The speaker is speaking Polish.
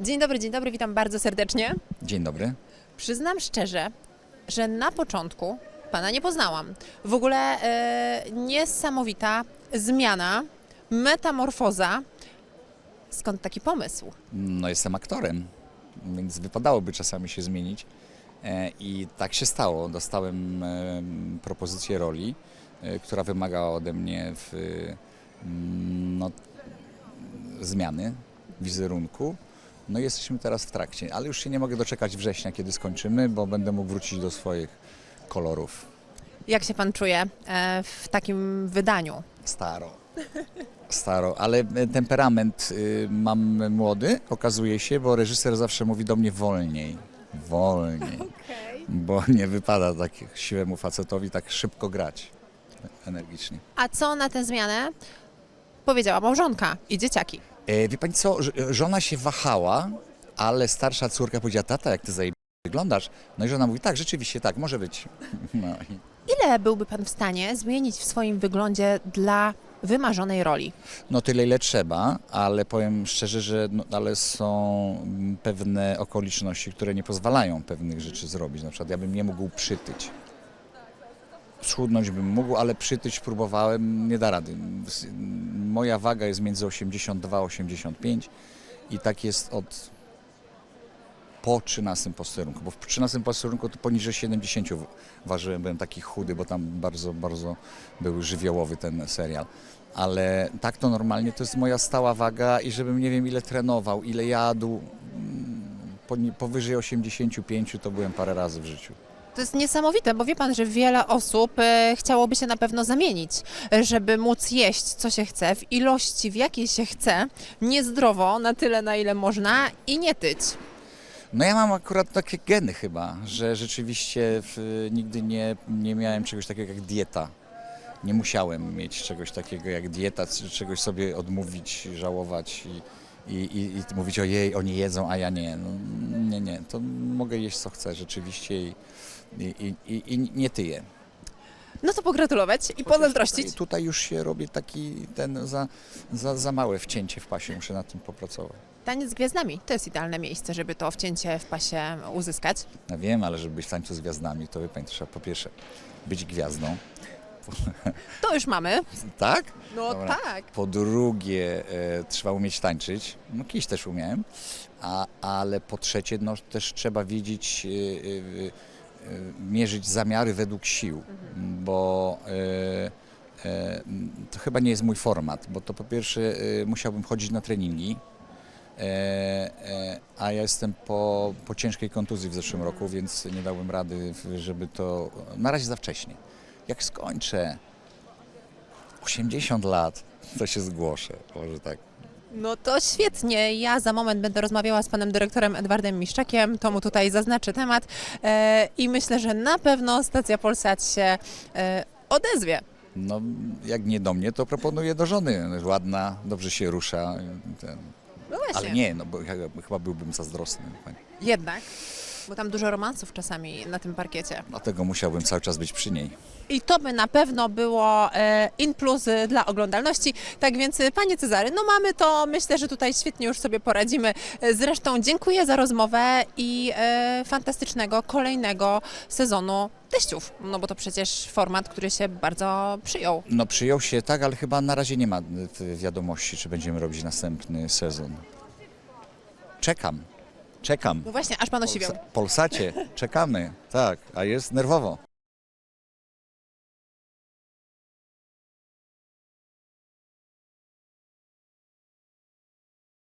Dzień dobry, dzień dobry, witam bardzo serdecznie. Dzień dobry. Przyznam szczerze, że na początku pana nie poznałam. W ogóle e, niesamowita zmiana, metamorfoza. Skąd taki pomysł? No jestem aktorem, więc wypadałoby czasami się zmienić. E, I tak się stało. Dostałem e, propozycję roli, e, która wymagała ode mnie w, mm, no, zmiany wizerunku. No i jesteśmy teraz w trakcie, ale już się nie mogę doczekać września, kiedy skończymy, bo będę mógł wrócić do swoich kolorów. Jak się pan czuje e, w takim wydaniu? Staro. Staro, ale e, temperament y, mam młody, okazuje się, bo reżyser zawsze mówi do mnie wolniej. Wolniej. Bo nie wypada tak siłemu facetowi tak szybko grać. Energicznie. A co na tę zmianę powiedziała małżonka i dzieciaki? E, wie pani co, żona się wahała, ale starsza córka powiedziała, tata, jak ty zajebiście wyglądasz. No i żona mówi, tak, rzeczywiście tak, może być. No Ile byłby pan w stanie zmienić w swoim wyglądzie dla wymarzonej roli? No tyle ile trzeba, ale powiem szczerze, że no, ale są pewne okoliczności, które nie pozwalają pewnych rzeczy zrobić. Na przykład ja bym nie mógł przytyć. Schudnąć bym mógł, ale przytyć próbowałem, nie da rady. Moja waga jest między 82 a 85 i tak jest od po 13 posterunku, bo w 13 posterunku to poniżej 70 w- ważyłem, byłem taki chudy, bo tam bardzo, bardzo był żywiołowy ten serial. Ale tak to normalnie to jest moja stała waga i żebym nie wiem ile trenował, ile jadł, mm, powyżej 85 to byłem parę razy w życiu. To jest niesamowite, bo wie pan, że wiele osób e, chciałoby się na pewno zamienić, żeby móc jeść co się chce, w ilości w jakiej się chce, niezdrowo, na tyle na ile można i nie tyć. No ja mam akurat takie geny chyba, że rzeczywiście w, nigdy nie, nie miałem czegoś takiego jak dieta. Nie musiałem mieć czegoś takiego jak dieta, czegoś sobie odmówić, żałować i, i, i, i mówić ojej, oni jedzą, a ja nie. No, nie, nie, to mogę jeść co chcę rzeczywiście i, i, i, i, nie tyję. No to pogratulować i pozazdrościć. Tutaj, tutaj już się robi taki ten za, za, za małe wcięcie w pasie, muszę nad tym popracować. Taniec z gwiazdami to jest idealne miejsce, żeby to wcięcie w pasie uzyskać. No wiem, ale żeby być w tańcu z gwiazdami, to wie pani, trzeba po pierwsze być gwiazdą. To już mamy. Tak? No Dobra. tak. Po drugie, e, trzeba umieć tańczyć. No kiedyś też umiałem. A, ale po trzecie, no też trzeba wiedzieć, e, e, e, mierzyć zamiary według sił, bo e, e, to chyba nie jest mój format, bo to po pierwsze musiałbym chodzić na treningi, a ja jestem po, po ciężkiej kontuzji w zeszłym roku, więc nie dałbym rady, żeby to, na razie za wcześnie. Jak skończę 80 lat, to się zgłoszę, może tak. No to świetnie. Ja za moment będę rozmawiała z panem dyrektorem Edwardem Miszczakiem, to mu tutaj zaznaczę temat e, i myślę, że na pewno stacja Polsat się e, odezwie. No, jak nie do mnie, to proponuję do żony. Ładna, dobrze się rusza. Ten. No właśnie. Ale nie, no bo ja chyba byłbym zazdrosny. pani. Jednak, bo tam dużo romansów czasami na tym parkiecie. Dlatego musiałbym cały czas być przy niej. I to by na pewno było e, in plus e, dla oglądalności. Tak więc, e, panie Cezary, no mamy to, myślę, że tutaj świetnie już sobie poradzimy. Zresztą dziękuję za rozmowę i e, fantastycznego kolejnego sezonu teściów. No bo to przecież format, który się bardzo przyjął. No przyjął się tak, ale chyba na razie nie ma wiadomości, czy będziemy robić następny sezon. Czekam. Czekam. No właśnie, aż pan osiwiał. Polsa- Polsacie, czekamy, tak, a jest nerwowo.